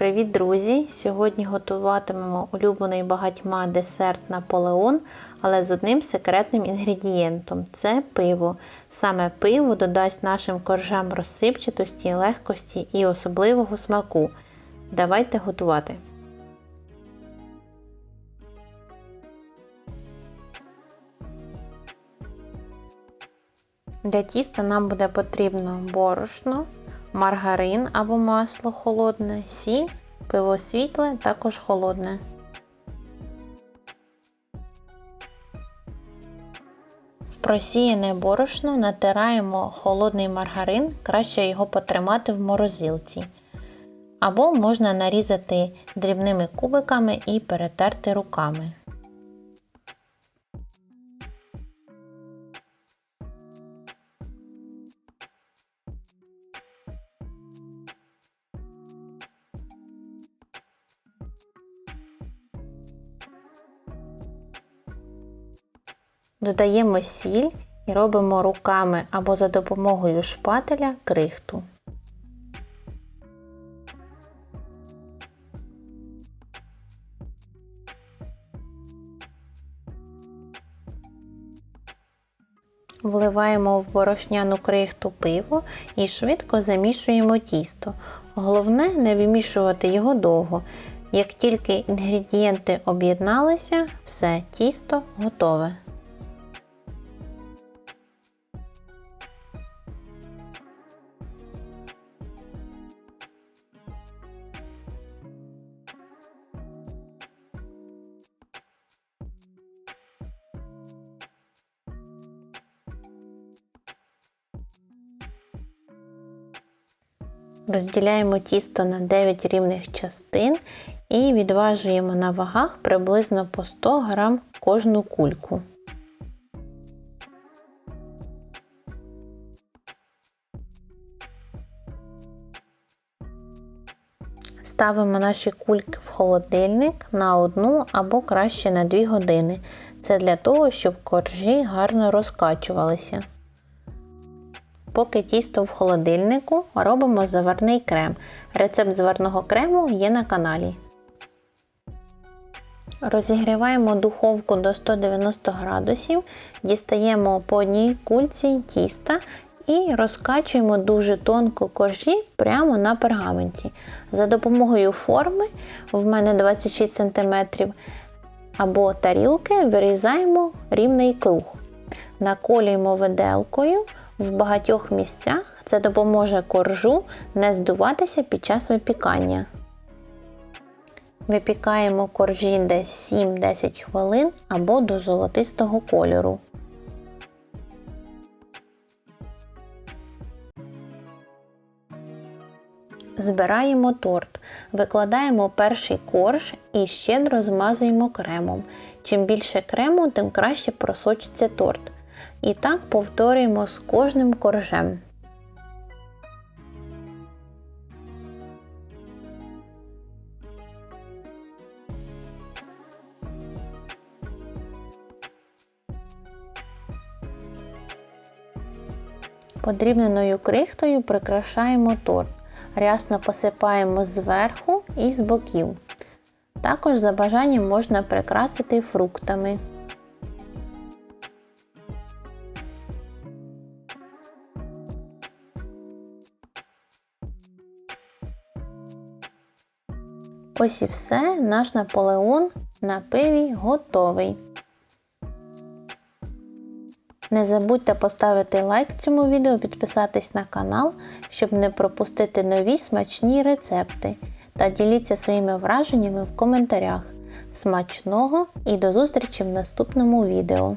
Привіт, друзі! Сьогодні готуватимемо улюблений багатьма десерт Наполеон, але з одним секретним інгредієнтом це пиво. Саме пиво додасть нашим коржам розсипчатості, легкості і особливого смаку. Давайте готувати. Для тіста нам буде потрібно борошно, маргарин або масло холодне, сіль, пиво світле, також холодне. В просіяне борошно натираємо холодний маргарин, краще його потримати в морозилці. Або можна нарізати дрібними кубиками і перетерти руками. Додаємо сіль і робимо руками або за допомогою шпателя крихту. Вливаємо в борошняну крихту пиво і швидко замішуємо тісто. Головне не вимішувати його довго. Як тільки інгредієнти об'єдналися, все тісто готове. Розділяємо тісто на 9 рівних частин і відважуємо на вагах приблизно по 100 г кожну кульку. Ставимо наші кульки в холодильник на 1 або краще на 2 години. Це для того, щоб коржі гарно розкачувалися. Поки тісто в холодильнику, робимо заварний крем. Рецепт заварного крему є на каналі. Розігріваємо духовку до 190 градусів, дістаємо по одній кульці тіста і розкачуємо дуже тонко коржі прямо на пергаменті. За допомогою форми, в мене 26 см, або тарілки вирізаємо рівний круг. Наколюємо виделкою в багатьох місцях. Це допоможе коржу не здуватися під час випікання. Випікаємо коржі десь 7-10 хвилин або до золотистого кольору. Збираємо торт, викладаємо перший корж і щедро змазуємо кремом. Чим більше крему, тим краще просочиться торт. І так повторюємо з кожним коржем. Подрібненою крихтою прикрашаємо торт. Рясно посипаємо зверху і з боків. Також за бажанням можна прикрасити фруктами. Ось і все, наш Наполеон на пиві готовий. Не забудьте поставити лайк цьому відео, підписатись на канал, щоб не пропустити нові смачні рецепти. Та діліться своїми враженнями в коментарях. Смачного і до зустрічі в наступному відео!